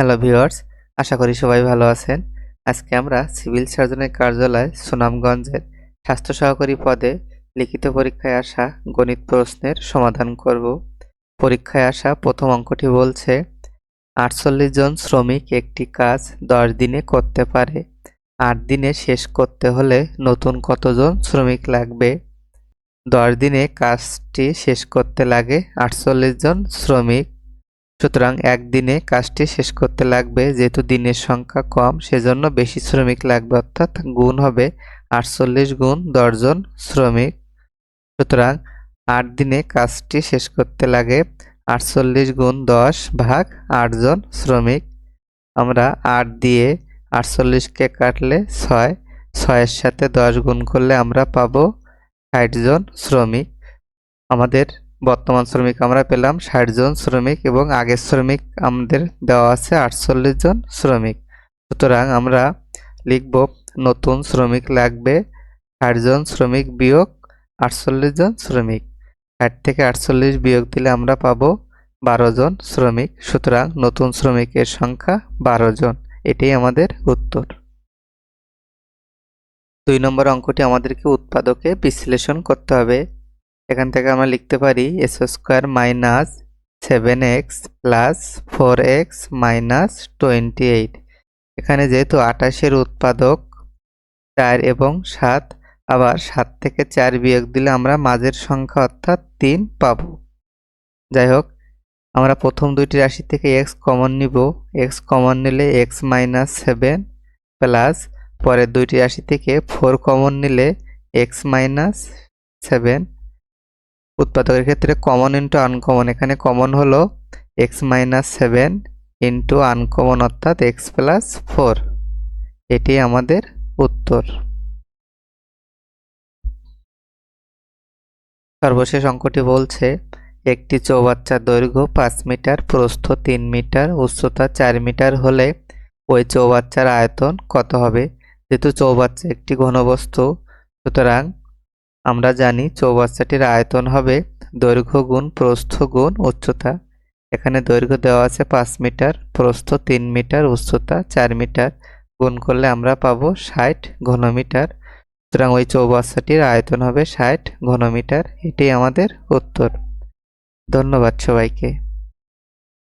Hello viewers আশা করি সবাই ভালো আছেন। আজকে আমরা সিভিল সার্জনের কার্যালয় সুনামগঞ্জের স্বাস্থ্য সহকারী পদে লিখিত পরীক্ষায় আসা গণিত প্রশ্নের সমাধান করব। পরীক্ষায় আসা প্রথম অঙ্কটি বলছে, আটচল্লিশ জন শ্রমিক একটি কাজ দশ দিনে করতে পারে। আট দিনে শেষ করতে হলে নতুন কতজন শ্রমিক লাগবে? দশ দিনে কাজটি শেষ করতে লাগে আটচল্লিশ জন শ্রমিক। সুতরাং একদিনে কাজটি শেষ করতে লাগবে, যেহেতু দিনের সংখ্যা কম, সেজন্য বেশি শ্রমিক লাগবে, অর্থাৎ গুণ হবে আটচল্লিশ গুণ দশজন শ্রমিক। সুতরাং আট দিনে কাজটি শেষ করতে লাগে আটচল্লিশ গুণ দশ ভাগ আটজন শ্রমিক। আমরা আট দিয়ে আটচল্লিশকে কাটলে ছয়, ছয়ের সাথে দশ গুণ করলে আমরা পাবো ষাট জন শ্রমিক। আমাদের বর্তমান শ্রমিক আমরা পেলাম ষাট জন শ্রমিক এবং আগের শ্রমিক আমাদের দেওয়া আছে আটচল্লিশ জন শ্রমিক। সুতরাং আমরা লিখব নতুন শ্রমিক লাগবে ষাট জন শ্রমিক বিয়োগ আটচল্লিশ জন শ্রমিক। ষাট থেকে আটচল্লিশ বিয়োগ দিলে আমরা পাবো বারো জন শ্রমিক। সুতরাং নতুন শ্রমিকের সংখ্যা বারো জন। এটাই আমাদের উত্তর। দুই নম্বর অঙ্কটি আমাদেরকে উৎপাদকে বিশ্লেষণ করতে হবে। এখান থেকে আমরা লিখতে পারি x square minus seven x plus four x minus twenty eight এখানে যেহেতু আঠাশের উৎপাদক চার এবং সাত, আবার সাত থেকে চার বিয়োগ দিলে আমরা মাঝের সংখ্যা অর্থাৎ তিন পাবো। যাই হোক, আমরা প্রথম দুইটি রাশি থেকে এক্স কমন নিব। এক্স কমন নিলে এক্স মাইনাস সেভেন প্লাস পরের দুইটি রাশি থেকে ফোর কমন নিলে এক্স মাইনাস সেভেন উৎপাদকের ক্ষেত্রে কমন ইন্টু আনকমন এখানে কমন হলো x minus seven into uncommon অর্থাৎ এক্স প্লাস ফোর এটি আমাদের উত্তর। সর্বশেষ অঙ্কটি বলছে, একটি চৌবাচ্চার দৈর্ঘ্য পাঁচ মিটার, প্রস্থ তিন মিটার, উচ্চতা চার মিটার হলে ওই চৌবাচ্চার আয়তন কত হবে? যেহেতু চৌবাচ্চা একটি ঘনবস্তু, সুতরাং আমরা জানি চৌবাচ্চাটির আয়তন হবে দৈর্ঘ্য গুণ প্রস্থ গুণ উচ্চতা। এখানে দৈর্ঘ্য দেওয়া আছে পাঁচ মিটার, প্রস্থ তিন মিটার, উচ্চতা চার মিটার। গুণ করলে আমরা পাবো ষাট ঘনমিটার। সুতরাং ওই চৌবাচ্চাটির আয়তন হবে ষাট ঘনমিটার। এটি আমাদের উত্তর। ধন্যবাদ সবাইকে।